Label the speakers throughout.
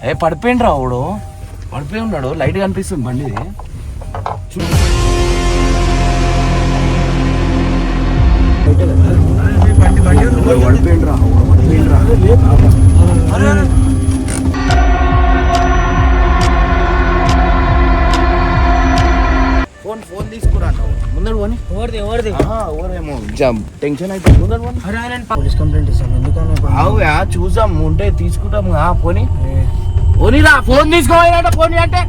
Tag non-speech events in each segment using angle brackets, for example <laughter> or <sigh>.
Speaker 1: ఏ పడిపోయిండు రా వాడు? పడిపోయి ఉన్నాడు. లైట్ కనిపిస్తుంది బండి. పడిపోయిండు రా పడిపోయిండు రా ఫోన్ ఫోన్ తీసుకురా ముందడు పోని.
Speaker 2: ఎవరిది ఎవరిది?
Speaker 1: ఓరేమో జమ్ టెన్షన్ ముందడు పోని.
Speaker 2: పోలీస్ కంప్లైంట్ ఇస్తాను. ఎందుకని?
Speaker 1: అవుయా చూసాం ఉంటే తీసుకుంటాం. ఆ పోని. పోనీరా ఫోన్ తీసుకోవాలంటే పోనీ అంటే.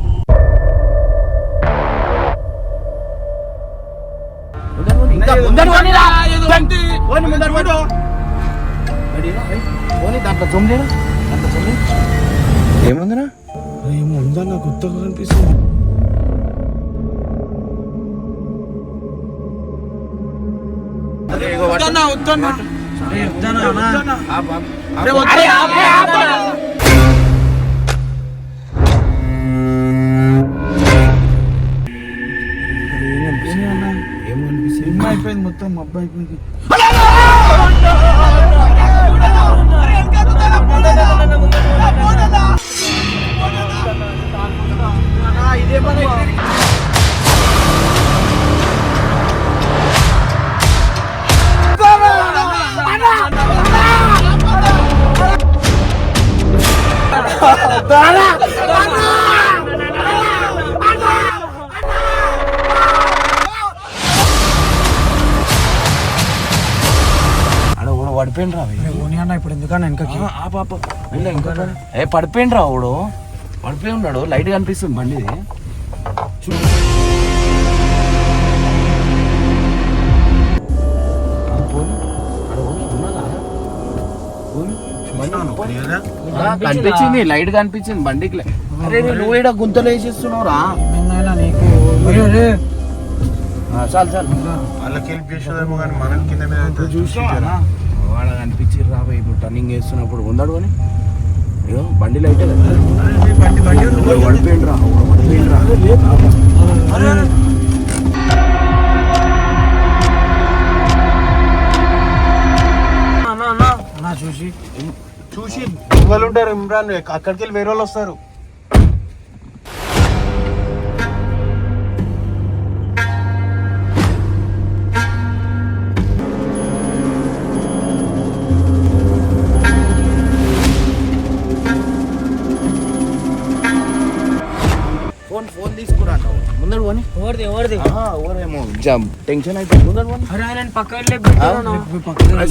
Speaker 1: ముందర పోనీ, ఇంకా ముందర పోనీరా. పోనీ, ముందర పోనీ.
Speaker 3: అయిపోయింది మొత్తం మబ్బు అయిపోయింది.
Speaker 1: ఇదే ఆడ కూడా పడిపోయిండు రా అవి.
Speaker 2: ఓని అన్న ఇప్పుడు ఎందుకన్నా వెనకకి?
Speaker 1: ఇంకా. ఏ రా వాడు? పడిపోయి ఉన్నాడు. లైట్ కనిపిస్తుంది బండి కనిపించింది. లైట్ కనిపించింది బండికి. అరే నువ్వు ఈడ గుంతలు వేసేస్తున్నావు రా
Speaker 2: ఏమైనా నీకు.
Speaker 1: చాలు చాలు.
Speaker 3: వాళ్ళకి హెల్ప్ చేసేదేమో కానీ మనం కింద మీద అయితే చూసి
Speaker 1: వాడ కనిపించి రాబోయే ఇప్పుడు టర్నింగ్ వేస్తున్నప్పుడు ఉందాడు అని. అయ్యో బండి లైట్ కదా పడిపోయిండు రా రా
Speaker 2: చూసి.
Speaker 3: చూసి ఉంటారు ఇమ్రాన్. అక్కడికి వెళ్ళి వేరే వాళ్ళు వస్తారు.
Speaker 2: ఎవరిది ఎవరిది
Speaker 1: టెన్షన్ అయిపోయింది ముందడు పోని
Speaker 2: అరే ఆయన పక్క వెళ్ళి పెట్టాను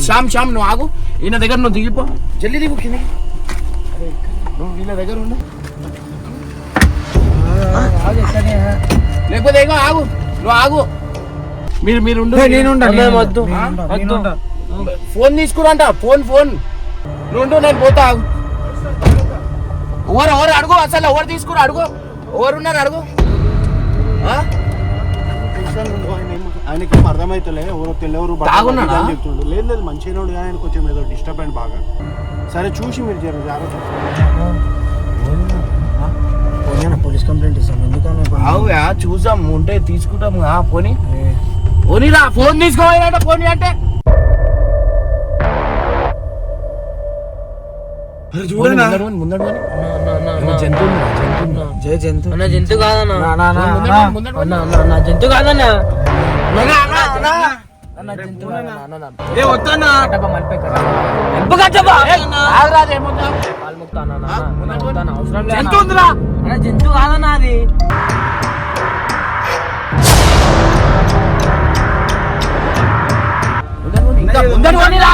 Speaker 1: శ్యామ్ శ్యామ్ నువ్వు ఆగు. ఈయన దగ్గర నువ్వు దిగిపో. జల్దీ దిగు కింద నువ్వు వీళ్ళ దగ్గర ఉండు. లేకపోతే ఆగు. నువ్వు ఆగు. మీరు మీరు
Speaker 2: నేను వద్దు.
Speaker 1: ఫోన్ తీసుకురంట ఫోన్ ఫోన్. నువ్వు ఉండు, నేను పోతా ఆగు. ఎవరు ఎవరు అడుగు అసలు ఎవరు తీసుకురా అడుగు. ఎవరు ఉన్నారు అడుగు. ఆ?
Speaker 3: ఆయనకి అర్థమైతలే ఎవరో తెల్లెవరు
Speaker 1: తాగున్నాడా?
Speaker 3: చెప్తుండు. లేదు లేదు మంచిగా ఆయన కొంచెం ఏదో డిస్టర్బ్ అయింది బాగా. సరే చూసి మీరు జర జాగ్రత్త.
Speaker 2: పోలీస్ కంప్లైంట్ ఇస్తాను. ఎందుకని?
Speaker 1: అవుయా చూసాం ఉంటే తీసుకుంటాం. ఆ పోనీ. పోనీరా ఫోన్ తీసుకోవాలంటే పోనీ అంటే.
Speaker 3: అరే
Speaker 1: పోనీ,
Speaker 3: చూడనా
Speaker 2: జయ జంతు అన్న జంతు కాదన్న
Speaker 1: ముందర పోనీ.
Speaker 2: అన్న అన్న అన్న జంతు కాదన్న
Speaker 1: అన్న, అన్న, అన్న.
Speaker 2: అన్న జంతు కాదన్న.
Speaker 3: ఏ వద్దన్నా
Speaker 2: కట్టప్ప మలిపే కట్టప్ప. ఎంపు కట్టప్ప.
Speaker 1: ఆగురా, అదేముందా?
Speaker 2: కాలు మొక్కుతా అన్న, అన్న, అన్న, అన్న, వద్దన్న, అవసరం లేదు.
Speaker 1: జంతువు ఉందిరా.
Speaker 2: అన్న జంతు కాదన్న అది
Speaker 1: ముందర పోనీరా.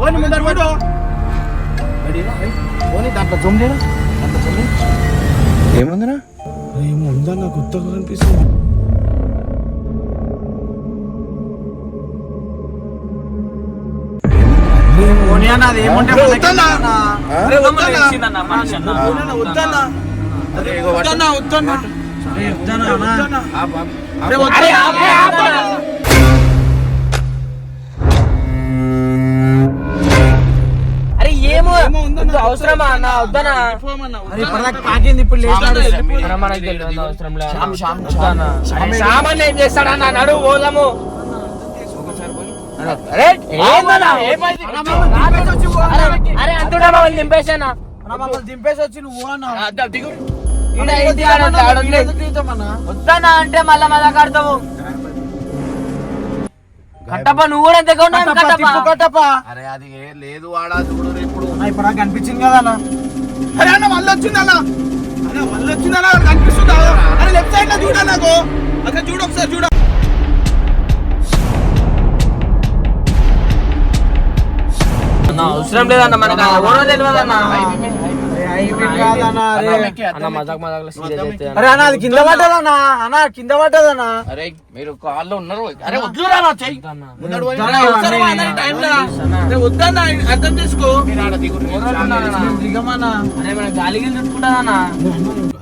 Speaker 1: పోనీ, ముందర పోనీ. దాంట్లో జొమ్ లేనా? దాంట్లో జొమ్ లేదు? ఏముందిరా
Speaker 3: ఏమో ఉందన్న కొత్తగా కనిపిస్తుంది వద్దన్నా. వద్దన్నా. వద్దన్నా వద్దన్నా.
Speaker 1: శ్యామ్.
Speaker 2: అరే సామాన్లు ఏం చేస్తాడన్న నడు పోదాము. అరే అంటున్నా
Speaker 4: దింపేసి వచ్చి నువ్వు.
Speaker 2: వద్దానా అంటే మళ్ళా మళ్ళా కడతావు కట్టప్ప నువ్వు కూడా ఎంత కట్టప్ప
Speaker 1: అరే అది లేదు వాడా చూడు ఇప్పుడు.
Speaker 4: ఇప్పుడు కనిపించింది కదా అన్న.
Speaker 3: అరే అన్న మళ్ళీ వచ్చింది అన్న. అన్న మళ్ళీ వచ్చింది అన్న కనిపిస్తుందా? అరే లెఫ్ట్ సైడ్లో చూడ నాకు. అక్కడ చూడు ఒకసారి చూడ.
Speaker 2: అన్న అవసరం లేదన్న మనకు ఎవరో తెలియదు అన్న.
Speaker 4: కాదన్నా అరే.
Speaker 2: అన్న మజాక్ మజాక్ సీరియస్ అయితే
Speaker 4: అరే అన్న అది కింద పడ్డదన్నా అన్న కింద పడ్డదన్నా.
Speaker 1: అరే మీరు కాల్లో ఉన్నారు. అరే వద్దురా వద్దన్నా, అర్థం చేసుకో.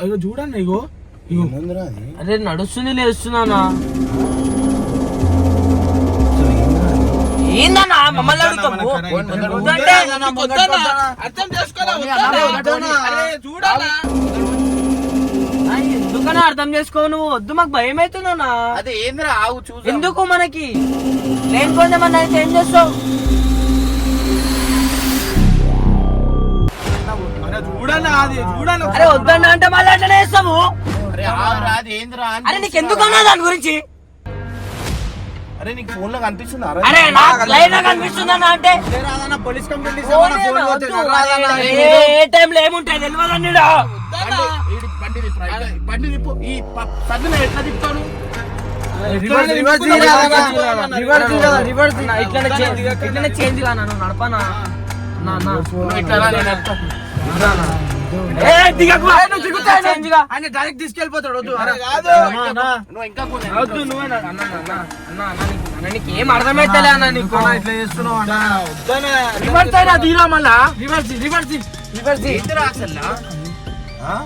Speaker 4: అయ్యో చూడండి ఇగో. ఇగో.
Speaker 2: అరే నడుస్తుంది లేస్తున్నా ఏందన్నా మమ్మల్ని
Speaker 1: అర్థం చూడాలా?
Speaker 2: ఎందుకన్నా అర్థం చేసుకో నువ్వు? వద్దు మాకు భయం అవుతుందన్నా
Speaker 1: అదే ఏంద్రా ఆవు చూసి
Speaker 2: ఎందుకు మనకి? లేనిపోతే మన అయితే ఏం చేస్తావు?
Speaker 3: అరే
Speaker 2: వద్దన్నా అంటే మళ్ళీ అట్లనే చేస్తావు?
Speaker 1: అరే
Speaker 2: నీకు ఎందుకన్నా దాని గురించి?
Speaker 1: అరే నీకు ఫోన్లో కనిపిస్తుందా?
Speaker 2: అరే నాకు లైన్ కనిపిస్తుందన్నా అంటే?
Speaker 4: రాదన్న పోలీస్ కంప్లైంట్
Speaker 2: ఫోన్ ఏనా? వద్దు. అరే, ఏ టైంలో ఏముంటాయి తెలియదండి
Speaker 1: బండి తిప్పు, రైట్. బండి తిప్పు. ఈ ప- సద్దున ఎట్లా తిప్పుతాను
Speaker 4: రివర్స్ రివర్స్ రివర్స్ రివర్స్
Speaker 2: ఇట్లనే చేంజ్ ఇట్లనే చేంజ్ నన్ను నడపనా? నా నా
Speaker 1: ఇట్లా
Speaker 4: ఆయన డైరెక్ట్ తీసుకెళ్ళిపోతాడు వద్దు.
Speaker 1: నువ్వు ఇంకా.
Speaker 2: వద్దు నువ్వే నా- అన్న అన్న అన్న. అన్న అన్న నీకు- అన్న నీకు ఏం అర్థమైతలే అన్న నీకు.
Speaker 4: అన్న, ఇట్లా చేస్తున్నావు అన్న.
Speaker 1: రివర్స్ అయినా తీరా మళ్ళా?
Speaker 4: రివర్స్ రివర్స్ రివర్స్
Speaker 1: ఏందిరా అసలు?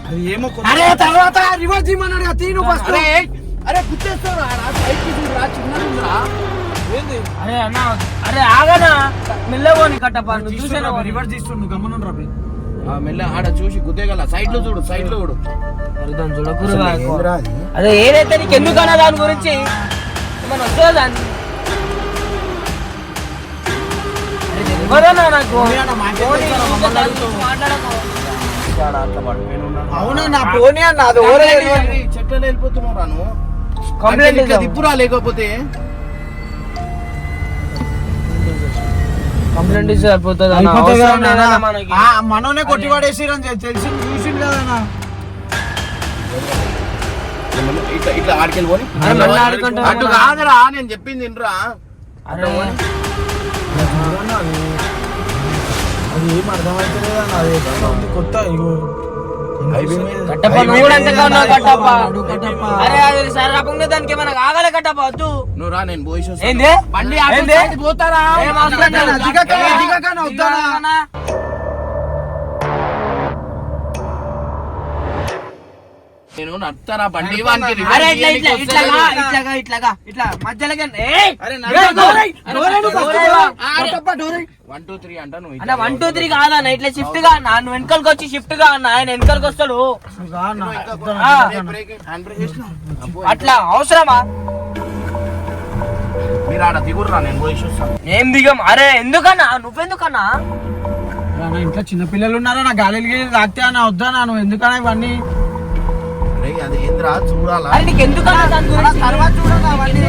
Speaker 3: అది ఏమో
Speaker 4: అరే తర్వాత రివర్స్ ఇమ్మన్నాడు తీను ఫస్ట్
Speaker 1: అరే అరే గుర్తేస్తావు రా సైడ్
Speaker 2: అన్న అరే ఆగనా? మెల్లగోని కట్టప్ప నువ్వు చూసాను
Speaker 4: రివర్స్ తీస్తుండు గమనం
Speaker 1: మెల్ల ఆడ చూసి గుద్దేగల. సైడ్లో చూడు. సైడ్లో చూడు
Speaker 2: దాన్ని చూడకురుగా అదే ఏదైతే నీకు ఎందుకన్నా దాని గురించి? ఏమన్నా వస్తుందా దాన్ని.
Speaker 4: అవునా నా పోనీ అన్న అది ఓరే
Speaker 1: చెట్లలో వెళ్ళిపోతున్నావు నువ్వు
Speaker 2: కంప్లైంట్.
Speaker 1: తిప్పురా లేకపోతే?
Speaker 2: కంప్లైంట్ ఇస్తే సరిపోతుంది అన్న. అవసరం. మనకి
Speaker 4: మనోనే కొట్టి పడేసిరని తెలిసి కదన్నా
Speaker 1: ఇట్లా ఇట్లా ఆడికెళ్ళి పోని
Speaker 2: అరే, మళ్ళీ ఆడుకుంటావా?
Speaker 1: అటు కాదురా నేను చెప్పింది వినరా
Speaker 2: అరే
Speaker 4: అది ఏం అర్థమైతలేదన్న అది ఎట్లా ఉంది కొత్త ఇగో
Speaker 2: దానికి ఏమైనా కాగాలి కట్టప్ప? వద్దు.
Speaker 1: నువ్వు రా నేను పోయి పోతారా? నేను నడుతారా బండి వానికి
Speaker 2: అరే
Speaker 1: రివర్స్
Speaker 2: ఇట్లా ఇట్లాగా. ఇట్లాగా ఇట్లాగా మధ్యలోకి
Speaker 1: వన్ టూ త్రీ అంట నువ్వు
Speaker 2: అన్న వన్ టూ త్రీ కాదన్న ఇట్లా షిఫ్ట్గా వెనకాలకి వచ్చి షిఫ్ట్గా అన్న ఆయన వెనకాలకి వస్తాడు. అట్లా అవసరమా?
Speaker 1: మీరు ఆడ దిగుర్రా నేను పోయి చూస్తాను
Speaker 2: ఏం దిగం? అరే ఎందుకన్నా? నువ్వెందుకన్నా?
Speaker 4: నా ఇంట్లో చిన్న పిల్లలు ఉన్నారా? నా గాలికి తాకితే అన్న వద్దానా నువ్వు ఎందుకన్నా ఇవన్నీ?
Speaker 1: రే అది ఏంద్రా చూడాలా
Speaker 2: అరే నీకు ఎందుకన్నా
Speaker 4: తర్వాత అవన్నీ.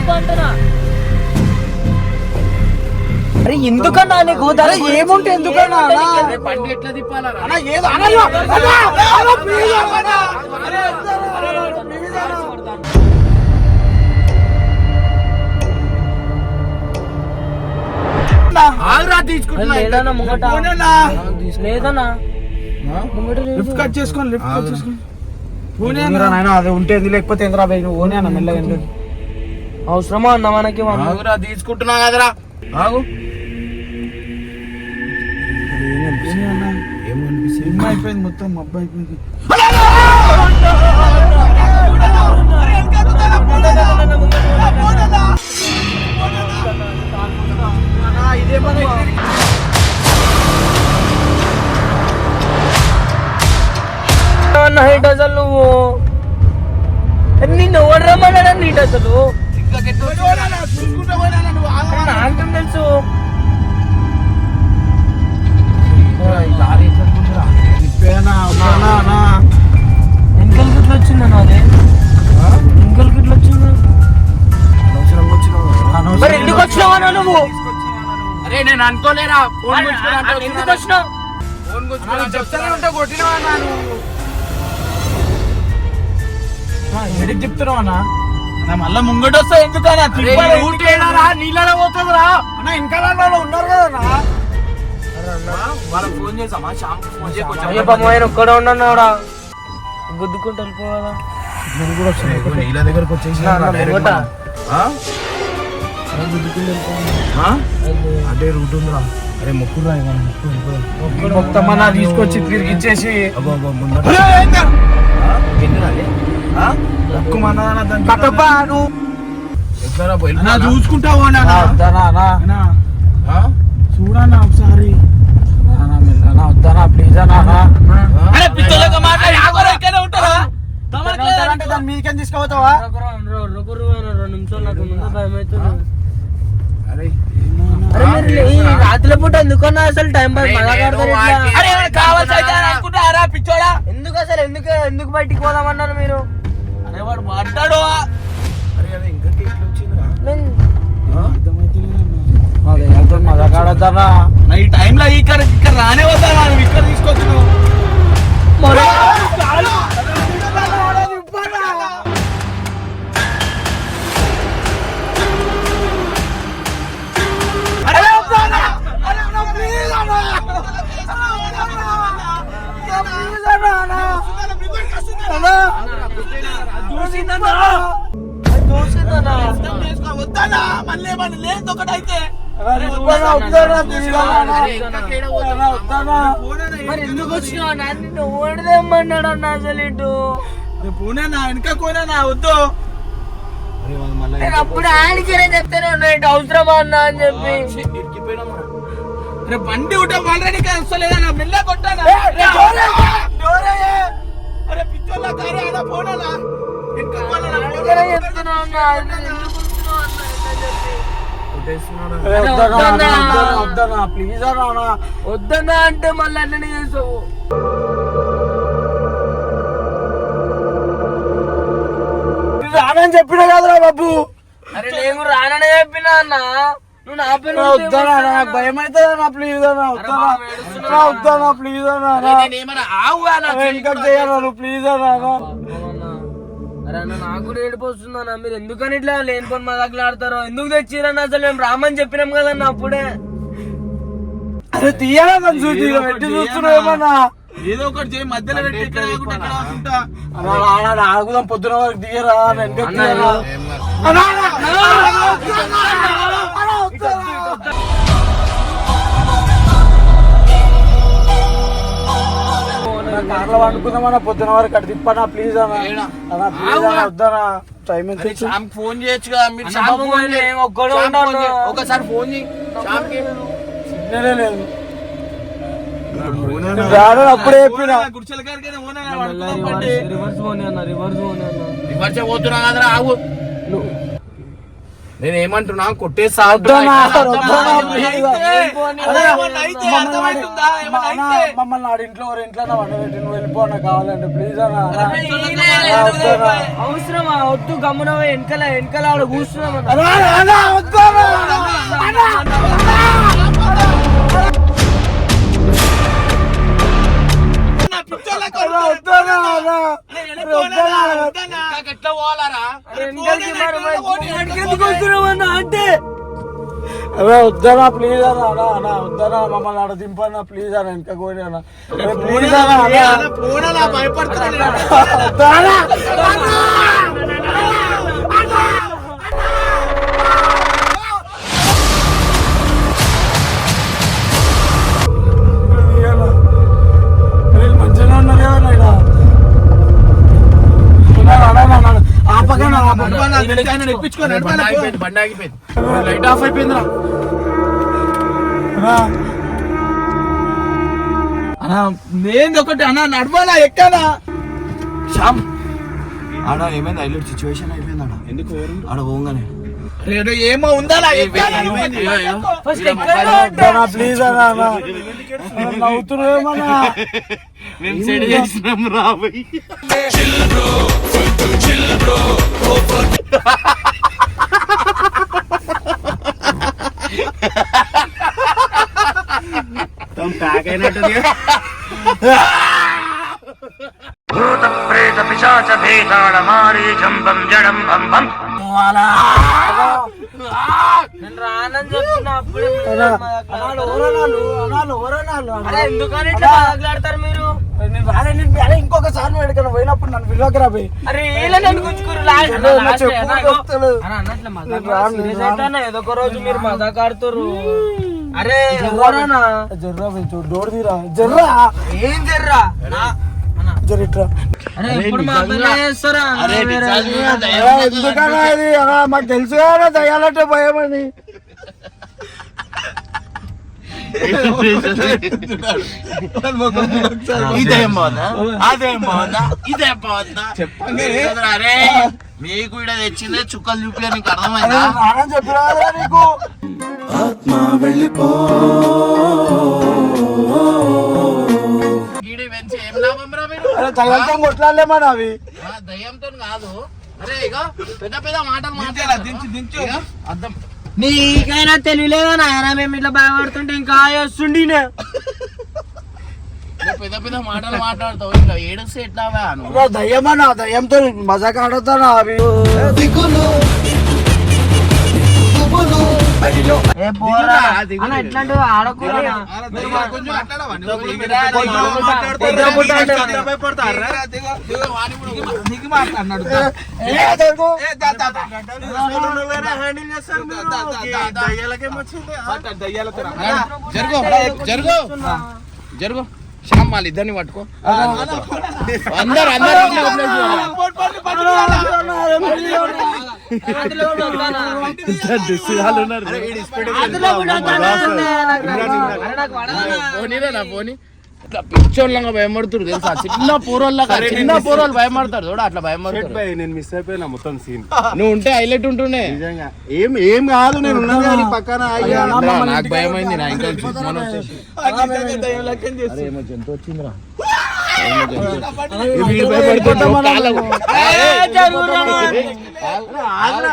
Speaker 2: అరే నీకు గురించి?
Speaker 4: ఏముంటే ఎందుకన్నా అన్న?
Speaker 1: అరే బండి ఎట్లా తిప్పాలా రా?
Speaker 4: అన్న ఏదో అనయ్య, అన్న, అన్న, please అన్న. అరే, వద్దన్నా, అన్న, అన్న, please అన్న.
Speaker 1: ఆగురా
Speaker 2: అరే
Speaker 1: తీసుకుంటున్నా
Speaker 2: లేదన్నా ముంగట
Speaker 4: పోనన్నా.
Speaker 2: లేదన్నా ముంగట లేదు.
Speaker 4: లిఫ్ట్ కట్ చేసుకొని లిఫ్ట్ కట్ చేసుకొని నాయన అది ఉంటేంది లేకపోతే ఏందిరా బై నువ్వు పోనీ అన్న మెల్లగా
Speaker 2: అవసరమా అన్న మనకి మనం
Speaker 1: తీసుకుంటున్నా కదరా. ఆగు.
Speaker 4: అయిపోయింది మొత్తం? మబ్బు అయిపోయింది.
Speaker 2: అన్న హైట్ అసలు నువ్వు? నిన్ను ఎవరు రమ్మన్నాడు నీట్ అసలు? నాకేం తెలుసు? వెనకలకి ఇట్లా వచ్చిందన్న అదే వెనకలకి ఇట్లా వచ్చింది. మరి ఎందుకు వచ్చినావా నువ్వు?
Speaker 1: అరే నేను అనుకోలేరా. ఫోన్
Speaker 2: ఎందుకు
Speaker 1: వచ్చినా.
Speaker 2: వచ్చినావు?
Speaker 1: ఫోన్
Speaker 4: చెప్తానే. ఉంటే కొట్టినావా నువ్వు? ఎడికి చెప్తున్నావు అన్నా?
Speaker 3: అన్న మళ్ళా ముంగట వస్తా ఎందుకన్నా
Speaker 1: ఈ ఊటీ ఏడారా? నీళ్ళలో పోతుందిరా.
Speaker 4: అన్న ఇంకా ఉన్నారు కదా అన్నా.
Speaker 1: వాళ్ళకి ఫోన్ చేసామా? శ్యామ్ ఫోన్ చేసి కొంచెం
Speaker 2: అయ్యో పాపం ఆయన ఒక్కడే ఉన్నాడా గుద్దుకుంటూ వెళ్ళిపోవాలా?
Speaker 4: నేను కూడా వస్తున్నాను
Speaker 1: ఇదిగో నీళ్ళ దగ్గరకు వచ్చేసి
Speaker 2: నా, నా ముంగట.
Speaker 1: అదే రూట్ ఉందిరా. అరే మొక్కురా.
Speaker 4: మొత్తం తీసుకొచ్చి తిరిగి
Speaker 3: చూసుకుంటావు? చూడన్నా ఒకసారి.
Speaker 4: వద్దానా ప్లీజ్ అన్నా మీకేం
Speaker 2: ఈ రాత్రి పూట ఎందుకన్నా అసలు టైం
Speaker 3: కావాల్సి అనుకుంటారా పిచ్చోడా?
Speaker 2: ఎందుకు అసలు? ఎందుకు ఎందుకు బయటికి పోదామన్నారు మీరు?
Speaker 3: అరే వాడు మాట్లాడు
Speaker 1: అరే అదే ఇంకా కేసులు వచ్చిందిరా.
Speaker 2: నేను
Speaker 4: అదే ఎంతో మజాకాడతానా
Speaker 3: నా ఈ టైంలో ఇక్కడ ఇక్కడ రానే వద్దా నువ్వు ఇక్కడ తీసుకొచ్చినావు
Speaker 2: నన్ను ఓడదేమన్నాడు అన్న అసలు ఇటు.
Speaker 3: పోనేనా వెనక వద్దు.
Speaker 1: అరే వాళ్ళు మళ్ళా
Speaker 2: నేను అప్పుడు ఆయనకినే చెప్తానే ఉన్నా ఇటు అవసరమా అన్న అని చెప్పి.
Speaker 1: ఇరికిపోయినాం రా.
Speaker 3: అరే బండి ఉంటే ఆల్రెడీ వస్తలేదా మెల్ల కొట్టానా అరే పిచ్చోళ్ళ కారే పోనాలా
Speaker 2: చెప్తున్నా అన్న అసలు ఎందుకు వచ్చినావు అన్న ఇట్లా చెప్పి.
Speaker 1: కొట్టేస్తున్నాడు.
Speaker 4: వద్దనా ప్లీజ్ అన్నా
Speaker 2: వద్దన్నా. అంటే మళ్ళీ అన్నీ చేసావు.
Speaker 4: రానని చెప్పిన కదరా బాబు.
Speaker 2: అరే నేను రానని చెప్పినా అన్న. నువ్వు నా పేరు
Speaker 4: వద్దనా నాకు భయం అవుతుంది అన్న ప్లీజ్ అన్న వద్దనా వద్దనా ప్లీజ్ అన్న.
Speaker 1: అరే నేనేమన్నా ఆవు అన్నా
Speaker 4: వెనక చేయాలి నువ్వు ప్లీజ్ అన్న
Speaker 2: అరే అన్న నాకు కూడా ఏడుపు వస్తుందన్న మీరు ఎందుకని ఇట్లా లేని పని మా దగ్గర ఆడతారో ఎందుకు తెచ్చిరన్న అసలు మేము రామని చెప్పినాం కదన్న అప్పుడే
Speaker 4: అరే తీయాలా నన్ను చూసి పెట్టి చూస్తున్నావు ఏమన్నా
Speaker 3: ఏదో ఒకటి చేయి మధ్యలో పెట్టి ఇక్కడ కాకుండా ఇక్కడ కాకుండా
Speaker 4: అన్నా, అన్నా, అన్నా, ఆగుదాం పొద్దున వరకు దిగరా కార్లో వండుకుందామన్నా పొద్దున వరకు అటు తిప్పనా ప్లీజ్ అన్న? అన్నా ప్లీజ్ అన్న వద్దనా టైం ఎంత
Speaker 1: శ్యామ్ ఫోన్ చేయొచ్చు కదా మీరు శ్యామ్ ఫోన్
Speaker 2: ఒక్కడే.
Speaker 1: ఒకసారి ఫోన్ చేయి. శ్యామ్కి.
Speaker 4: సిగ్నలే లేదు. అప్పుడే చెప్పిన.
Speaker 2: రివర్స్ పోనీ అన్న రివర్స్ పోనీ అన్న.
Speaker 1: రివర్స్ పోతున్నా కదరా ఆగు.
Speaker 4: అదే,
Speaker 3: ఏమన్నా అయితే
Speaker 4: మమ్మల్ని? ఆడి- ఇంట్లో ఎవరి ఇంట్లో వండబెట్టి నువ్వు వెళ్ళిపోనా కావాలంటే ప్లీజ్ అన్న.
Speaker 2: అవసరమా వద్దు గమ్మున పోయి వెనకాల వెనకాల ఆడ కూర్చున్నాం
Speaker 1: ఎట్లా పోవాలరా?
Speaker 2: అంటే
Speaker 4: అరే వద్దనా ప్లీజ్ అన్న అన్నా అన్నా వద్దనా మమ్మల్ని ఆడ దింపన్నా ప్లీజ్ అన్న వెనక అన్న. అరే, ప్లీజ్ అన్న
Speaker 3: ఏ, ఆయన
Speaker 1: బండి. ఆగిపోయింది బండి ఆగిపోయింది. లైట్ ఆఫ్ అయిపోయిందిరా.
Speaker 4: అన్నా.
Speaker 3: నేను ఒకటి అన్నా నడవాలా ఎక్కాలా?
Speaker 1: శ్యామ్. ఆడ ఏమైంది? హైలైట్ సిచ్యువేషన్ అయిపోయింది ఆడ. ఎందుకు ఆడ పోగానే.
Speaker 3: అరే, ఏమో ఉందా
Speaker 4: ప్లీజ్ అన్నా అన్నా. అన్నా, నవ్వుతున్నావేమన్నా
Speaker 1: మేము సెట్ చేసినాం రాబోయ్ ప్యాక్ అయినట్టుంది
Speaker 2: నేను రానని చెప్పిన అప్పుడే మీరు
Speaker 4: అన్నా,
Speaker 2: మా దగ్గర
Speaker 4: అన్నా.
Speaker 2: అరే ఎందుకని ఇట్లా మాట్లాడతారు మీరు?
Speaker 4: నేను నేను అరే ఇంకొకసారి నువ్వు ఎక్కడికైనా పోయినప్పుడు నన్ను విలువకరా
Speaker 2: అరే నన్ను
Speaker 4: నేను నేను
Speaker 2: ఏదో ఒక రోజు మీరు మజాక్ అరే ఎవరన్నా?
Speaker 4: జర్రా పోయి చూడు డోర్ తీరా. జర్రా.
Speaker 2: ఏం జర్రా.
Speaker 4: జరిట్రా ఎందుకన్నా ఇది? అలా మాకు తెలుసు కదా దయ్యాలంటే భయం అని.
Speaker 1: ఇదేం బాగుందా? అదేం బాగుందా? ఇదేం బాగుందా? చెప్పండి. అరే మీకు ఇక్కడ తెచ్చిందే చుక్కలు చూపి నీకు అర్థమైందా?
Speaker 4: నాన్న చెప్పినా కదా నీకు. అరే దయ్యాలతో కొట్లాడలేమని అవి.
Speaker 1: దయ్యంతో కాదు. అరే ఇగో పెద్ద పెద్ద మాటలు మాట్లాడాలి
Speaker 3: దించు దించు.
Speaker 1: అర్థం.
Speaker 2: నీకైనా తెలియలేదా నాయన మేము ఇట్లా భయపడుతుంటే ఇంకా చేస్తుండి
Speaker 1: పెద్ద పెద్ద మాటలు మాట్లాడతావు. ఇంకా ఏడుస్తే ఎట్లా
Speaker 4: దయ్యమన్నా దయ్యంతో మజాక్ ఆడతానా అవి?
Speaker 1: జరుగు జరుగు జరుగు శ్యామ్ వాళ్ళ ఇద్దరిని పట్టుకో అందరు అందరు పిచ్చోళ్ళంగా భయపడుతురు తెలుసా చిన్న పూరోళ్ళగా చిన్న పూరోళ్ళు భయపడతారు చూడ అట్లా భయపడతారు
Speaker 5: నేను మిస్ అయిపోయినా మొత్తం సీన్
Speaker 1: నువ్వు ఉంటే హైలైట్ ఉంటుండే
Speaker 5: నిజంగా ఏం ఏం కాదు నేను ఉన్నాను పక్కన
Speaker 1: నాకు భయం అయింది నా ఇంకా జంతు వచ్చిందిరా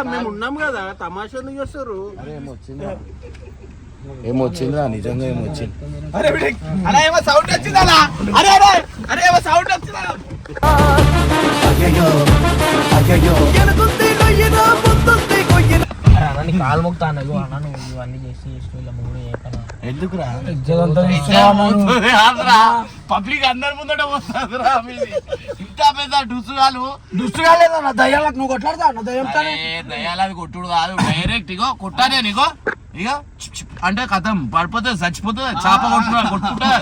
Speaker 5: మేము ఉన్నాం కదా తమాషా ఎందుకు చేస్తారు
Speaker 1: ఏమొచ్చిందిరా నిజంగా ఏమొచ్చింది
Speaker 3: అరే వీడి- అరే ఏమో సౌండ్ వచ్చింది అరే అరే అరే ఏమో సౌండ్ వచ్చింది
Speaker 2: అన్న, నీ కాలు మొక్తా అన్న ఇగో అన్న నువ్వు ఇవన్నీ చేసి చేసి ఇలా మూడు చేయకన్నా
Speaker 1: ఎందుకురా?
Speaker 4: ఇజ్జతంతా
Speaker 1: పబ్లిక్ అందరి ముందట పోతుందిరా ఇంత పెద్ద డుసుగాలు
Speaker 4: దుస్తుగా లేదన్న దయ్యాలకు నువ్వు కొట్లాడతా అన్న
Speaker 1: దయ్యాలది కొట్టుడు కాదు. డైరెక్ట్ ఇగో కొట్టానే నీకో. చిప్ అంటే కథం. పడిపోతుంది చచ్చిపోతుంది చేప కొట్టున్నా కొట్టుకుంటా.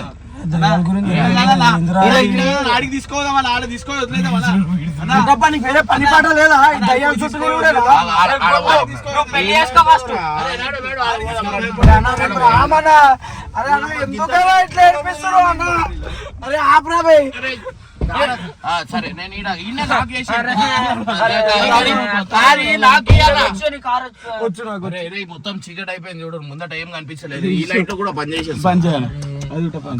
Speaker 3: ఆడికి తీసుకోదాం ఆడ తీసుకో వదిలేదాం
Speaker 4: వేరే పని పాట లేదా? దయ్యాల చుట్టూ. అరే అన్న. ఇట్లా అన్న?
Speaker 1: సరే నేను ఈయన లాక్ మొత్తం చీకటి అయిపోయింది చూడు ముందట ఏం కనిపించలేదు. ఈ లైట్ కూడా బంద్ చేసేసి
Speaker 4: పని చేయాలి.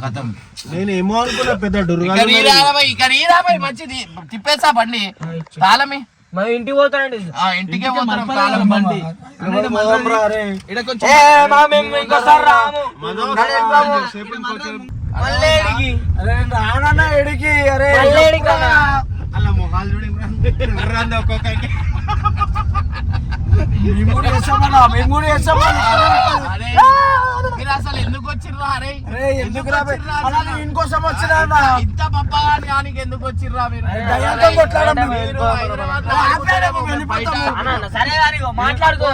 Speaker 1: కథం.
Speaker 5: నేను ఏమో అనుకున్నా పెద్ద
Speaker 1: మంచిది తిప్పేసా బండి. తాళమి.
Speaker 2: మా ఇంటికి పోతానండి.
Speaker 1: ఆ ఇంటికే పోతాం తాళం బండి.
Speaker 2: ఇంకోసారి రాము?
Speaker 4: రానన్న ఎడికి అరే?
Speaker 5: అలా మొహాలు చూడు
Speaker 3: రండి ఒక్కొక్కరికి.
Speaker 4: మేము కూడా చేస్తామన్నా మేము కూడా చేస్తామన్నా
Speaker 1: అరే మీరు అసలు ఎందుకు వచ్చిర్రా అరే?
Speaker 4: అరే ఎందుకు ఇంకోసం
Speaker 1: ఇంత వచ్చిర్రా మీరు?
Speaker 4: దయ్యంతో.
Speaker 1: మీరు వెళ్ళిపోతాము
Speaker 2: సరే మాట్లాడుకో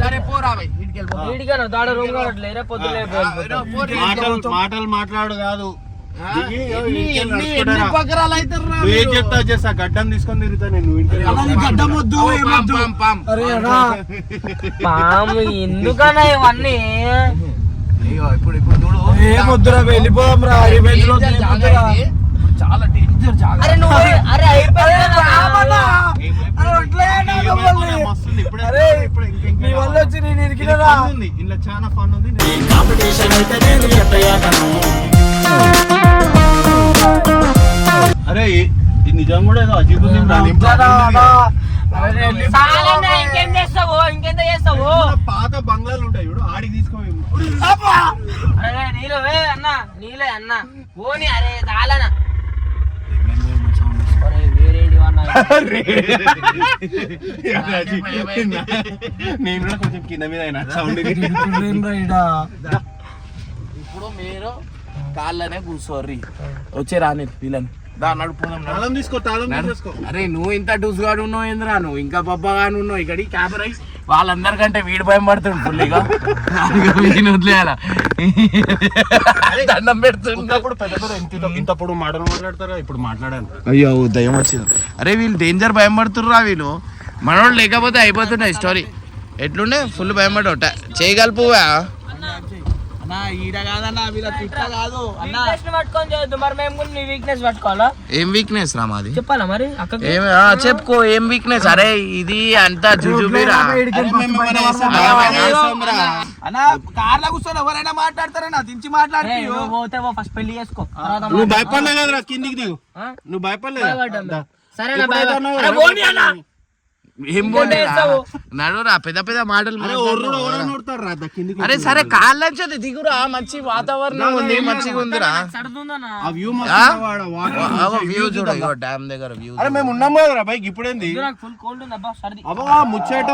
Speaker 1: సరే పోరా వెళ్ళిపో.
Speaker 2: దాడ రూమ్ పొద్దులే
Speaker 5: మాటలు మాట్లాడు కాదు. చెప్తా చేస్తా? గడ్డం తీసుకొని తిరుగుతా నేను
Speaker 2: పాము ఎందుకన్నా ఇవన్నీ?
Speaker 1: అయ్యో, ఇప్పుడు ఇప్పుడు చూడు.
Speaker 4: ఏమొద్దురా వెళ్ళిపోదాం రా.
Speaker 1: డేంజర్. చాలా డేంజర్ జాగా
Speaker 2: అరే నువ్వు అరే అయిపోయింది
Speaker 4: రామన్నా. అరే అట్లా ఏనా మమ్మల్ని?
Speaker 5: మస్తుంది ఇప్పుడే
Speaker 4: అరే
Speaker 5: ఇప్పుడు ఇంక- ఇంక-
Speaker 4: మీ చెప్పినరా
Speaker 5: ఉంది. ఇంట్లో చాలా ఫన్ ఉంది. అరే ఇది నిజం కూడా ఏదో అజీబ్ ఉంది పాత బంగ్లాలు ఉంటాయి చూడు ఆడికి తీసుకో
Speaker 4: అబ్బా!
Speaker 2: అరే నీలో ఏ అన్న నీలే అన్న. పోనీ అరే చాలనా అరే వేరేంటి అన్న. <laughs>
Speaker 5: నేను కూడా కొంచెం కింద మీద అయినా. సౌండ్? <laughs>
Speaker 1: ఇప్పుడు మీరు కాళ్ళనే కూర్చోర్రి వచ్చే రాని వీళ్ళని దా నడుపుదాం నడు.
Speaker 5: తాళం తీసుకో
Speaker 1: అరే నువ్వు ఇంత డూసుగాడు ఉన్నావు ఏంద్రా నువ్వు? ఇంకా పబ్బగాను ఉన్నావు ఇక్కడి కెమెరా వాళ్ళందరికంటే వీడి భయం పడుతుంది ఫుల్గా వీడిని వదిలేయాల. దండం పెడుతుంటా
Speaker 5: ఇప్పుడు పెద్ద పెద్ద ఇంత ఇంతప్పుడు మాటలు మాట్లాడతారా ఇప్పుడు మాట్లాడాను.
Speaker 1: అయ్యో దయ్యం వచ్చింది. అరే వీళ్ళు డేంజర్ భయం పడుతుర్రా వీళ్ళు. మనోళ్ళు లేకపోతే అయిపోతున్నాయి స్టోరీ ఎట్లుండే? ఫుల్ భయం పడ్డా చేయగలుపువా?
Speaker 4: అన్నా ఈడ కాదన్నా వీళ్ళ తిట్ట కాదు అన్నా.
Speaker 2: పట్టుకొని చేయొద్దు. మరి మేము కూడా నీ వీక్నెస్ పట్టుకోవాలా?
Speaker 1: ఏం వీక్నెస్ రా మాది?
Speaker 2: చెప్పాలా మరి? అక్కకి
Speaker 1: ఏం ఆ, చెప్పుకో ఏం వీక్నెస్ అరే ఇది అంతా జుజుబీరా
Speaker 4: అన్నా కార్లో కూర్చొని ఎవరైనా మాట్లాడతారన్నా దించి
Speaker 2: రేయ్,
Speaker 4: మాట్లాడితే
Speaker 2: నువ్వు పోతే ఫస్ట్ పెళ్ళి చేసుకో. తర్వాత
Speaker 5: నువ్వు భయపడలే కదరా కిందికి దిగు? నువ్వు భయపడలేదు.
Speaker 2: సరేనా బాయ్ బాయ్. అరే. పోనీ అన్న.
Speaker 1: ఏం? నడురా పెద్ద పెద్ద మాటలు
Speaker 5: అరే
Speaker 1: సరే కాళ్ళంచి దిగురా మంచి వాతావరణం ఉంది మంచిగా ఉందిరా.
Speaker 5: వ్యూ
Speaker 1: ఆ?
Speaker 5: మస్తు
Speaker 1: వ్యూ చూడ డ్యామ్ దగ్గర వ్యూ
Speaker 5: అరే మేము ఉన్నాం కదరా బైక్ ఇప్పుడేంది?
Speaker 2: నాకు ఫుల్ కోల్డ్ ఉంది అబ్బా సర్ది
Speaker 5: అబ్బా ముచ్చట